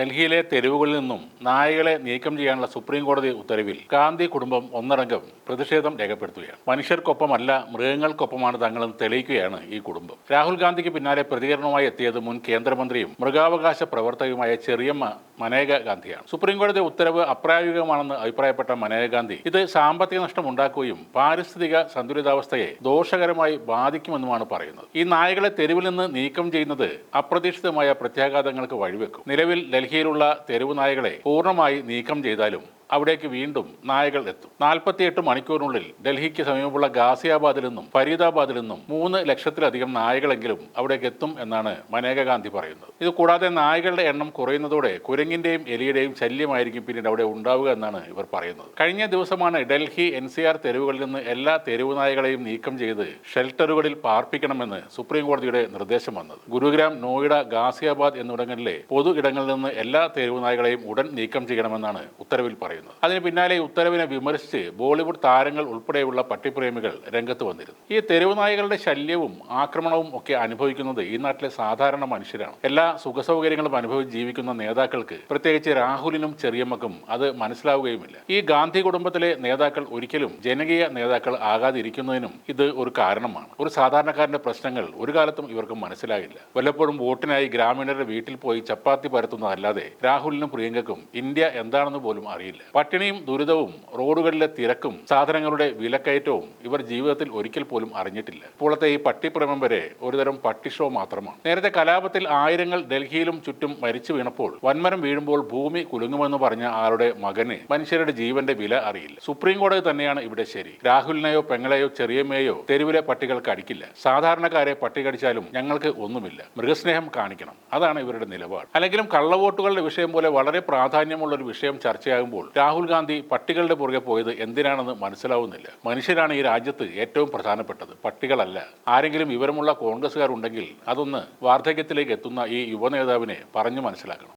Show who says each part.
Speaker 1: ഡൽഹിയിലെ തെരുവുകളിൽ നിന്നും നായകളെ നീക്കം ചെയ്യാനുള്ള സുപ്രീം കോടതി ഉത്തരവിൽ ഗാന്ധി കുടുംബം ഒന്നടങ്കം പ്രതിഷേധം രേഖപ്പെടുത്തുകയാണ്. മനുഷ്യർക്കൊപ്പമല്ല മൃഗങ്ങൾക്കൊപ്പമാണ് തങ്ങളെന്ന് തെളിയിക്കുകയാണ് ഈ കുടുംബം. രാഹുൽ ഗാന്ധിക്ക് പിന്നാലെ പ്രതികരണവുമായി എത്തിയത് മുൻ കേന്ദ്രമന്ത്രിയും മൃഗാവകാശ പ്രവർത്തകയുമായ ചെറിയമ്മ മനേക ഗാന്ധിയാണ്. സുപ്രീം കോടതി ഉത്തരവ് അപ്രായോഗികമാണെന്ന് അഭിപ്രായപ്പെട്ട മനേക ഗാന്ധി ഇത് സാമ്പത്തിക നഷ്ടം ഉണ്ടാക്കുകയും പാരിസ്ഥിതിക സന്തുലിതാവസ്ഥയെ ദോഷകരമായി ബാധിക്കുമെന്നുമാണ് പറയുന്നത്. ഈ നായകളെ തെരുവിൽ നിന്ന് നീക്കം ചെയ്യുന്നത് അപ്രതീക്ഷിതമായ പ്രത്യാഘാതങ്ങൾക്ക് വഴിവെക്കും. നിലവിൽ ഡൽഹിയിലുള്ള തെരുവ് നായകളെ പൂർണമായി നീക്കം ചെയ്താലും അവിടേക്ക് വീണ്ടും നായകൾ എത്തും. നാൽപ്പത്തിയെട്ട് മണിക്കൂറിനുള്ളിൽ ഡൽഹിക്ക് സമീപമുള്ള ഗാസിയാബാദിൽ നിന്നും ഫരീദാബാദിൽ നിന്നും മൂന്ന് ലക്ഷത്തിലധികം നായകളെങ്കിലും അവിടേക്ക് എത്തും എന്നാണ് മനേക ഗാന്ധി പറയുന്നത്. ഇത് കൂടാതെ നായകളുടെ എണ്ണം കുറയുന്നതോടെ കുരങ്ങിന്റെയും എലിയുടെയും ശല്യമായിരിക്കും പിന്നീട് അവിടെ ഉണ്ടാവുക എന്നാണ് ഇവർ പറയുന്നത്. കഴിഞ്ഞ ദിവസമാണ് ഡൽഹി എൻ സി ആർ തെരുവുകളിൽ നിന്ന് എല്ലാ തെരുവ് നായകളെയും നീക്കം ചെയ്ത് ഷെൽട്ടറുകളിൽ പാർപ്പിക്കണമെന്ന് സുപ്രീം കോടതിയുടെ നിർദ്ദേശം വന്നത്. ഗുരുഗ്രാം നോയിഡ ഗാസിയാബാദ് എന്നിവിടങ്ങളിലെ പൊതു ഇടങ്ങളിൽ നിന്ന് എല്ലാ തെരുവ് നായകളെയും ഉടൻ നീക്കം ചെയ്യണമെന്നാണ് ഉത്തരവിൽ പറയുന്നത്. അതിന് പിന്നാലെ ഉത്തരവിനെ വിമർശിച്ച് ബോളിവുഡ് താരങ്ങൾ ഉൾപ്പെടെയുള്ള പട്ടിപ്രേമികൾ രംഗത്ത് വന്നിരുന്നു. ഈ തെരുവ് നായകളുടെ ശല്യവും ആക്രമണവും ഒക്കെ അനുഭവിക്കുന്നത് ഈ നാട്ടിലെ സാധാരണ മനുഷ്യരാണ്. എല്ലാ സുഖസൗകര്യങ്ങളും അനുഭവിച്ച് ജീവിക്കുന്ന നേതാക്കൾക്ക് പ്രത്യേകിച്ച് രാഹുലിനും ചെറിയമ്മക്കും അത് മനസ്സിലാവുകയുമില്ല. ഈ ഗാന്ധി കുടുംബത്തിലെ നേതാക്കൾ ഒരിക്കലും ജനകീയ നേതാക്കൾ ആകാതിരിക്കുന്നതിനും ഇത് ഒരു കാരണമാണ്. ഒരു സാധാരണക്കാരന്റെ പ്രശ്നങ്ങൾ ഒരു കാലത്തും ഇവർക്ക് മനസ്സിലാകില്ല വല്ലപ്പോഴും വോട്ടിനായി ഗ്രാമീണരുടെ വീട്ടിൽ പോയി ചപ്പാത്തി പരത്തുന്നതല്ലാതെ രാഹുലിനും പ്രിയങ്കക്കും ഇന്ത്യ എന്താണെന്ന് പോലും അറിയില്ല. പട്ടിണിയും ദുരിതവും റോഡുകളിലെ തിരക്കും സാധനങ്ങളുടെ വിലക്കയറ്റവും ഇവർ ജീവിതത്തിൽ ഒരിക്കൽ പോലും അറിഞ്ഞിട്ടില്ല. ഇപ്പോഴത്തെ ഈ പട്ടിപ്രമം വരെ ഒരുതരം പട്ടി ഷോ മാത്രമാണ്. നേരത്തെ കലാപത്തിൽ ആയിരങ്ങൾ ഡൽഹിയിലും ചുറ്റും മരിച്ചു വീണപ്പോൾ വൻമരം വീഴുമ്പോൾ ഭൂമി കുലുങ്ങുമെന്ന് പറഞ്ഞ ആളുടെ മകന് മനുഷ്യരുടെ ജീവന്റെ വില അറിയില്ല. സുപ്രീം കോടതി തന്നെയാണ് ഇവിടെ ശരി. രാഹുലിനെയോ പെങ്ങളെയോ ചെറിയമ്മയോ തെരുവിലെ പട്ടികൾക്ക് അടിക്കില്ല. സാധാരണക്കാരെ പട്ടി കടിച്ചാലും ഞങ്ങൾക്ക് ഒന്നുമില്ല. മൃഗസ്നേഹം കാണിക്കണം. അതാണ് ഇവരുടെ നിലപാട്. അല്ലെങ്കിലും കള്ളവോട്ടുകളുടെ വിഷയം പോലെ വളരെ പ്രാധാന്യമുള്ള ഒരു വിഷയം ചർച്ചയാകുമ്പോൾ രാഹുൽ ഗാന്ധി പട്ടികളുടെ പുറകെ പോയത് എന്തിനാണെന്ന് മനസ്സിലാവുന്നില്ല. മനുഷ്യരാണ് ഈ രാജ്യത്ത് ഏറ്റവും പ്രധാനപ്പെട്ടത് പട്ടികളല്ല. ആരെങ്കിലും വിവരമുള്ള കോൺഗ്രസ്സുകാർ ഉണ്ടെങ്കിൽ അതൊന്ന് വാർദ്ധക്യത്തിലേക്ക് എത്തുന്ന ഈ യുവനേതാവിനെ പറഞ്ഞു മനസ്സിലാക്കണം.